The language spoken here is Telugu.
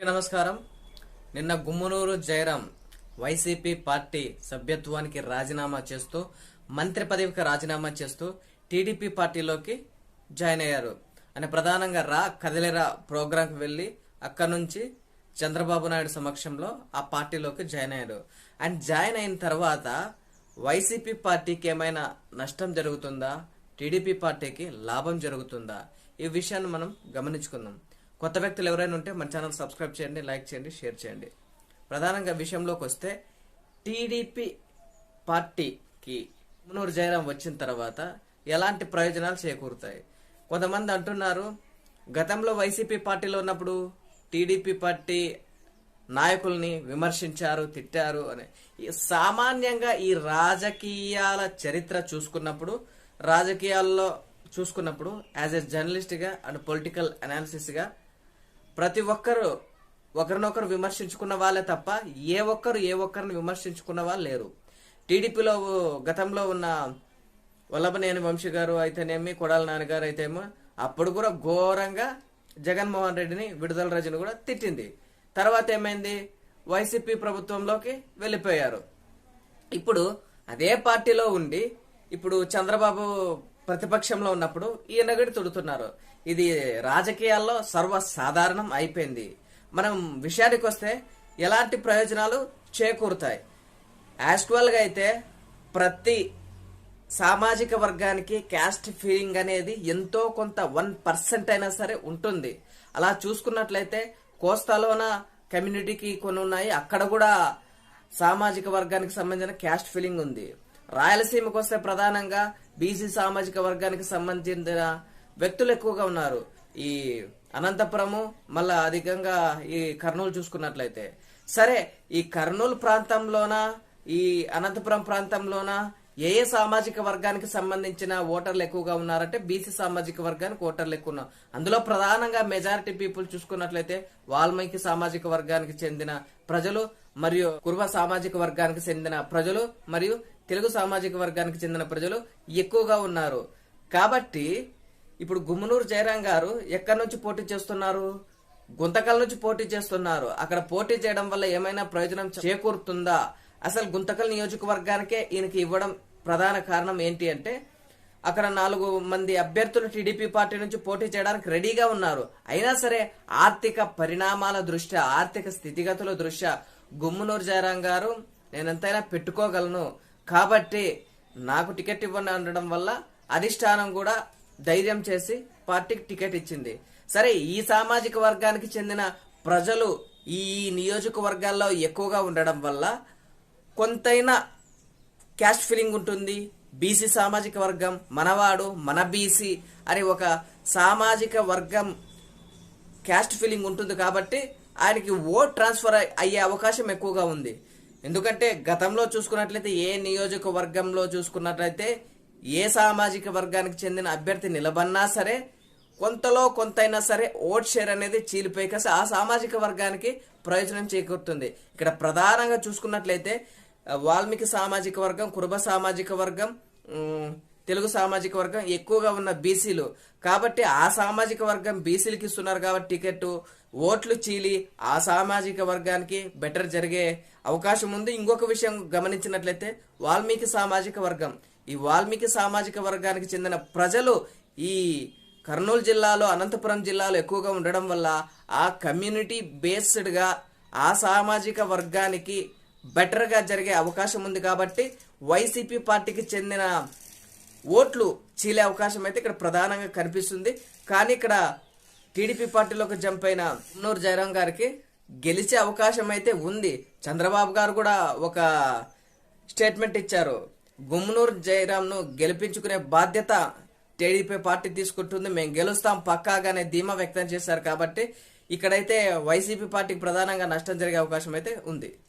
నమస్కారం. నిన్న గుమ్మనూరు జయరాం వైసీపీ పార్టీ సభ్యత్వానికి రాజీనామా చేస్తూ మంత్రి పదవికి రాజీనామా చేస్తూ టీడీపీ పార్టీలోకి జాయిన్ అయ్యారు. అని ప్రధానంగా రా కదిలేరా ప్రోగ్రాంకి వెళ్ళి అక్కడ నుంచి చంద్రబాబు నాయుడు సమక్షంలో ఆ పార్టీలోకి జాయిన్ అయ్యారు అండ్ జాయిన్ అయిన తర్వాత వైసీపీ పార్టీకి ఏమైనా నష్టం జరుగుతుందా? టీడీపీ పార్టీకి లాభం జరుగుతుందా? ఈ విషయాన్ని మనం గమనించుకుందాం. కొత్త వ్యక్తులు ఎవరైనా ఉంటే మన ఛానల్ సబ్స్క్రైబ్ చేయండి లైక్ చేయండి షేర్ చేయండి. ప్రధానంగా విషయంలోకి వస్తే టీడీపీ పార్టీకి మునూరు జయరాం వచ్చిన తర్వాత ఎలాంటి ప్రయోజనాలు చేకూరుతాయి? కొంతమంది అంటున్నారు గతంలో వైసీపీ పార్టీలో ఉన్నప్పుడు టీడీపీ పార్టీ నాయకుల్ని విమర్శించారు తిట్టారు అని. సామాన్యంగా ఈ రాజకీయాల చరిత్ర చూసుకున్నప్పుడు రాజకీయాల్లో చూసుకున్నప్పుడు యాజ్ ఎ జర్నలిస్ట్గా అండ్ పొలిటికల్ అనాలిసిస్గా ప్రతి ఒక్కరు ఒకరినొకరు విమర్శించుకున్న వాళ్ళే తప్ప ఏ ఒక్కరు ఏ ఒక్కరిని విమర్శించుకున్న వాళ్ళు లేరు. టీడీపీలో గతంలో ఉన్న వల్లభనేని వంశీ గారు అయితేనేమి కొడాల నాన్నగారు అయితేమో అప్పుడు కూడా ఘోరంగా జగన్మోహన్ రెడ్డిని విడుదల రజని కూడా తిట్టింది. తర్వాత ఏమైంది? వైసీపీ ప్రభుత్వంలోకి వెళ్ళిపోయారు. ఇప్పుడు అదే పార్టీలో ఉండి ఇప్పుడు చంద్రబాబు ప్రతిపక్షంలో ఉన్నప్పుడు ఈయన గడి తుడుతున్నారు. ఇది రాజకీయాల్లో సర్వసాధారణం అయిపోయింది. మనం విషయానికి వస్తే ఎలాంటి ప్రయోజనాలు చేకూరుతాయి? యాక్చువల్గా అయితే ప్రతి సామాజిక వర్గానికి క్యాస్ట్ ఫీలింగ్ అనేది ఎంతో కొంత వన్ పర్సెంట్ అయినా సరే ఉంటుంది. అలా చూసుకున్నట్లయితే కోస్తాలోన కమ్యూనిటీకి కొన్ని ఉన్నాయి. అక్కడ కూడా సామాజిక వర్గానికి సంబంధించిన క్యాస్ట్ ఫీలింగ్ ఉంది. రాయలసీమకు వస్తే ప్రధానంగా బీసీ సామాజిక వర్గానికి సంబంధించిన వ్యక్తులు ఎక్కువగా ఉన్నారు. ఈ అనంతపురము మళ్ళా అధికంగా ఈ కర్నూలు చూసుకున్నట్లయితే. సరే ఈ కర్నూలు ప్రాంతంలోన ఈ అనంతపురం ప్రాంతంలోన ఏ ఏ సామాజిక వర్గానికి సంబంధించిన ఓటర్లు ఎక్కువగా ఉన్నారంటే బీసీ సామాజిక వర్గానికి ఓటర్లు ఎక్కువ ఉన్నారు. అందులో ప్రధానంగా మెజారిటీ పీపుల్ చూసుకున్నట్లయితే వాల్మీకి సామాజిక వర్గానికి చెందిన ప్రజలు మరియు కుర్వ సామాజిక వర్గానికి చెందిన ప్రజలు మరియు తెలుగు సామాజిక వర్గానికి చెందిన ప్రజలు ఎక్కువగా ఉన్నారు. కాబట్టి ఇప్పుడు గుమ్మనూరు జయరాం గారు ఎక్కడి నుంచి పోటీ చేస్తున్నారు? గుంతకల్ నుంచి పోటీ చేస్తున్నారు. అక్కడ పోటీ చేయడం వల్ల ఏమైనా ప్రయోజనం చేకూరుతుందా? అసలు గుంతకల్ నియోజకవర్గానికే ఈయనకి ఇవ్వడం ప్రధాన కారణం ఏంటి అంటే అక్కడ నాలుగు మంది అభ్యర్థులు టీడీపీ పార్టీ నుంచి పోటీ చేయడానికి రెడీగా ఉన్నారు. అయినా సరే ఆర్థిక పరిణామాల దృష్ట్యా ఆర్థిక స్థితిగతుల దృష్ట్యా గుమ్మనూరు జయరాం గారు నేను ఎంతైనా పెట్టుకోగలను. కాబట్టి నాకు టికెట్ ఇవ్వండి అనడం వల్ల అధిష్టానం కూడా ధైర్యం చేసి పార్టీకి టికెట్ ఇచ్చింది. సరే ఈ సామాజిక వర్గానికి చెందిన ప్రజలు ఈ నియోజకవర్గాల్లో ఎక్కువగా ఉండడం వల్ల కొంతైనా క్యాస్ట్ ఫీలింగ్ ఉంటుంది. బీసీ సామాజిక వర్గం మనవాడు మన బీసీ అని ఒక సామాజిక వర్గం క్యాస్ట్ ఫీలింగ్ ఉంటుంది కాబట్టి ఆయనకి ఓట్ ట్రాన్స్ఫర్ అయ్యే అవకాశం ఎక్కువగా ఉంది. ఎందుకంటే గతంలో చూసుకున్నట్లయితే ఏ నియోజకవర్గంలో చూసుకున్నట్లయితే ఏ సామాజిక వర్గానికి చెందిన అభ్యర్థి నిలబన్నా సరే కొంతలో కొంతైనా సరే ఓట్ షేర్ అనేది చీలిపోయి కాసి ఆ సామాజిక వర్గానికి ప్రయోజనం చేకూరుతుంది. ఇక్కడ ప్రధానంగా చూసుకున్నట్లయితే వాల్మీకి సామాజిక వర్గం కురుబ సామాజిక వర్గం తెలుగు సామాజిక వర్గం ఎక్కువగా ఉన్న బీసీలు. కాబట్టి ఆ సామాజిక వర్గం బీసీలకి ఇస్తున్నారు కాబట్టి టికెట్ ఓట్లు చీలి ఆ సామాజిక వర్గానికి బెటర్ జరిగే అవకాశం ఉంది. ఇంకొక విషయం గమనించినట్లయితే వాల్మీకి సామాజిక వర్గం. ఈ వాల్మీకి సామాజిక వర్గానికి చెందిన ప్రజలు ఈ కర్నూలు జిల్లాలో అనంతపురం జిల్లాలో ఎక్కువగా ఉండడం వల్ల ఆ కమ్యూనిటీ బేస్డ్గా ఆ సామాజిక వర్గానికి బెటర్గా జరిగే అవకాశం ఉంది కాబట్టి వైసీపీ పార్టీకి చెందిన ఓట్లు చీలే అవకాశం అయితే ఇక్కడ ప్రధానంగా కనిపిస్తుంది. కానీ ఇక్కడ టీడీపీ పార్టీలోకి జంప్ అయిన మున్నూరు జయరాం గారికి గెలిచే అవకాశం అయితే ఉంది. చంద్రబాబు గారు కూడా ఒక స్టేట్మెంట్ ఇచ్చారు. గుమ్మనూరు జయరామ్ను గెలిపించుకునే బాధ్యత టీడీపీ పార్టీ తీసుకుంటుంది. మేము గెలుస్తాం పక్కాగానే ధీమా వ్యక్తం చేశారు కాబట్టి ఇక్కడైతే వైసీపీ పార్టీకి ప్రధానంగా నష్టం జరిగే అవకాశం అయితే ఉంది.